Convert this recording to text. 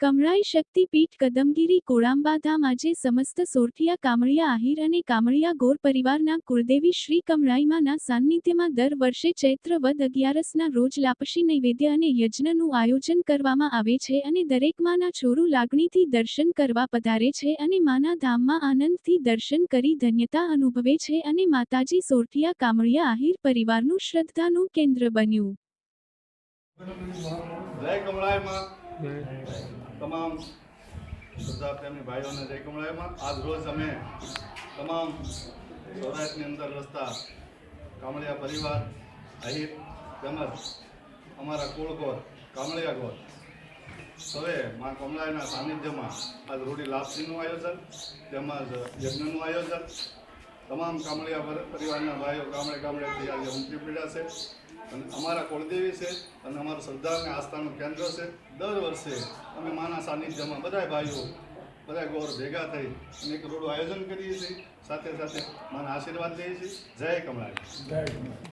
કમળાઈ શક્તિપીઠ કદમગીરી કોળાંબાધામ આજે સમસ્ત સોરઠિયા કામળિયા આહિર અને કામળિયા ગોર પરિવારના કુળદેવી શ્રી કમળાઈમાના સાન્નિધ્યમાં દર વર્ષે ચૈત્ર વદ અગિયારસના રોજ લાપસી નૈવેદ્ય અને યજ્ઞનું આયોજન કરવામાં આવે છે અને દરેક માના છોરું લાગણીથી દર્શન કરવા પધારે છે અને માના ધામમાં આનંદથી દર્શન કરી ધન્યતા અનુભવે છે અને માતાજી સોરઠિયા કામળિયા આહિર પરિવારનું શ્રદ્ધાનું કેન્દ્ર બન્યું. જય કમળાયમાં તમામ શ્રદ્ધા પ્રેમી ભાઈઓને જય કમળાયમાં આજ રોજ અમે તમામ સૌરાષ્ટ્રની અંદર વસતા કામળિયા પરિવાર અહીર તેમજ અમારા કુળગોર, કામળિયા ગોર. સવે મા કમળાયના સાનિધ્યમાં આજ રૂઢી લાપસીનું આયોજન તેમજ યજ્ઞનું આયોજન. તમામ કામળિયા પરિવારના ભાઈઓ ગામડે ગામડેથી આજે ઉમટી પડ્યા છે. અને અમારા કુળદેવી છે અને અમારું શ્રદ્ધા આસ્થાનું કેન્દ્ર છે. દર વર્ષે અમે માના સાનિધ્યમાં બધા ભાઈઓ બધા ગોર ભેગા થઈ અને એક રોડું આયોજન કરીએ છીએ. સાથે સાથે માના આશીર્વાદ લઈએ છીએ. જય કમળાય